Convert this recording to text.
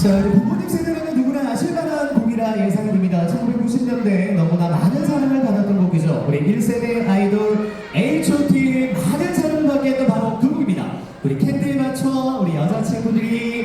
자, 우리 부모님 세대라면 누구나 아실 만한 곡이라 예상이 됩니다. 1990년대 너무나 많은 사랑을 받았던 곡이죠. 우리 1세대 아이돌 H.O.T의 많은 사랑을 받게 했던 바로 그 곡입니다. 우리 캔들 맞춰 우리 여자친구들이